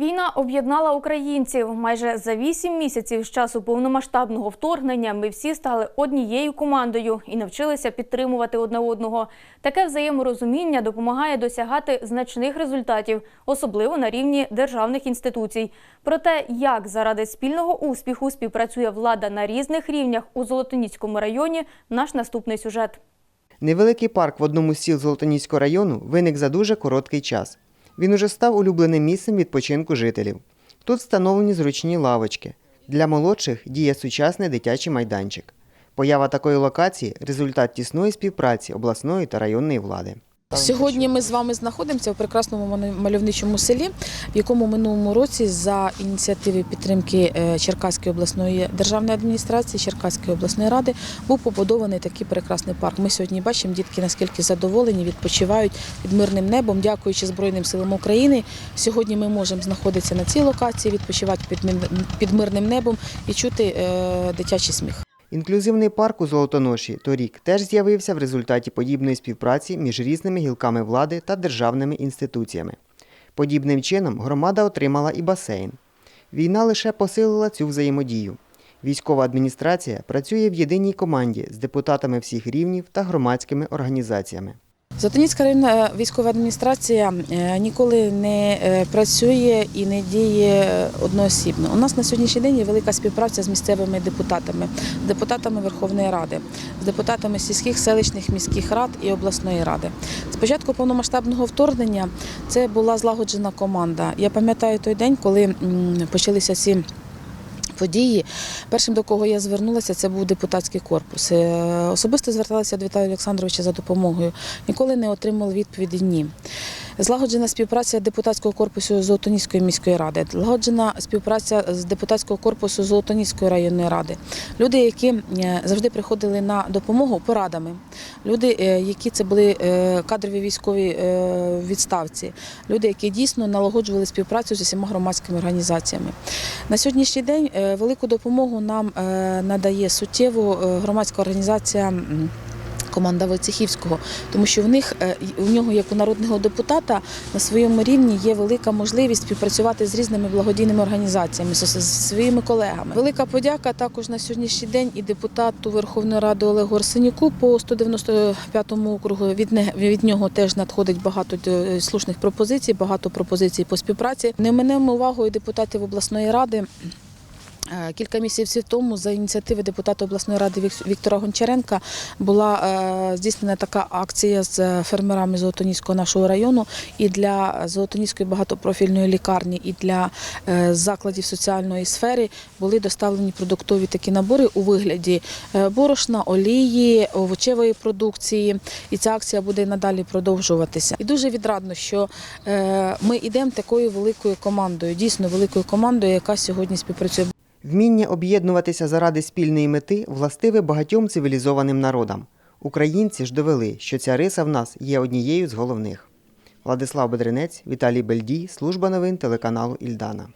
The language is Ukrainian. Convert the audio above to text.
Війна об'єднала українців. Майже за вісім місяців з часу повномасштабного вторгнення ми всі стали однією командою і навчилися підтримувати одне одного. Таке взаєморозуміння допомагає досягати значних результатів, особливо на рівні державних інституцій. Про те, як заради спільного успіху співпрацює влада на різних рівнях у Золотоніцькому районі, наш наступний сюжет. Невеликий парк в одному з сіл Золотоніського району виник за дуже короткий час. Він уже став улюбленим місцем відпочинку жителів. Тут встановлені зручні лавочки. Для молодших діє сучасний дитячий майданчик. Поява такої локації результат тісної співпраці обласної та районної влади. Сьогодні ми з вами знаходимося в прекрасному мальов- мальовничому селі, в якому минулому році за ініціативи підтримки е, Черкаської обласної державної адміністрації, Черкаської обласної ради був побудований такий прекрасний парк. Ми сьогодні бачимо дітки наскільки задоволені, відпочивають під мирним небом, дякуючи Збройним силам України. Сьогодні ми можемо знаходитися на цій локації, відпочивати під мирним небом і чути е, дитячий сміх. Інклюзивний парк у Золотоноші торік теж з'явився в результаті подібної співпраці між різними гілками влади та державними інституціями. Подібним чином громада отримала і басейн. Війна лише посилила цю взаємодію. Військова адміністрація працює в єдиній команді з депутатами всіх рівнів та громадськими організаціями. Затоніцька районна військова адміністрація е, ніколи не е, працює і не діє одноосібно. У нас на сьогоднішній день є велика співпраця з місцевими депутатами, з депутатами Верховної Ради, з депутатами сільських, селищних, міських рад і обласної ради. З початку повномасштабного вторгнення це була злагоджена команда. Я пам'ятаю той день, коли почалися ці. Події першим до кого я звернулася, це був депутатський корпус. Е, Особисто зверталася до Віталія Олександровича за допомогою. Ніколи не отримала відповіді ні. Злагоджена співпраця депутатського корпусу Золотоніської міської ради, злагоджена співпраця з депутатського корпусу Золотоніської районної ради. Люди, які е, завжди приходили на допомогу порадами, люди, е, які це були е, кадрові військові відставці, люди, які дійсно налагоджували співпрацю з усіма громадськими організаціями. На сьогоднішній день велику допомогу нам надає суттєво громадська організація. Команда Войцехівського, тому що в них е, у нього, як у народного депутата, на своєму рівні є велика можливість співпрацювати з різними благодійними організаціями, з, своїми колегами. Велика подяка також на сьогоднішній день і депутату Верховної Ради Олегу Арсенюку по 195 округу. Від, не- від нього теж надходить багато е, слушних пропозицій, багато пропозицій по співпраці. Не минемо увагою депутатів обласної ради. Е, Кілька місяців тому за ініціативи депутата обласної ради Віктора Гончаренка була е, здійснена така акція з е, фермерами Золотоніського нашого району і для Золотоніської багатопрофільної лікарні, і для закладів соціальної сфери були доставлені продуктові такі набори у вигляді борошна, олії, овочевої продукції. І ця акція буде надалі продовжуватися. І дуже відрадно, що ми йдемо такою великою командою, дійсно великою командою, яка сьогодні співпрацює. Вміння об'єднуватися заради спільної мети властиве багатьом цивілізованим народам. Українці ж довели, що ця риса в нас є однією з головних. Владислав Бедренець, Віталій Бельдій, служба новин телеканалу Ільдана.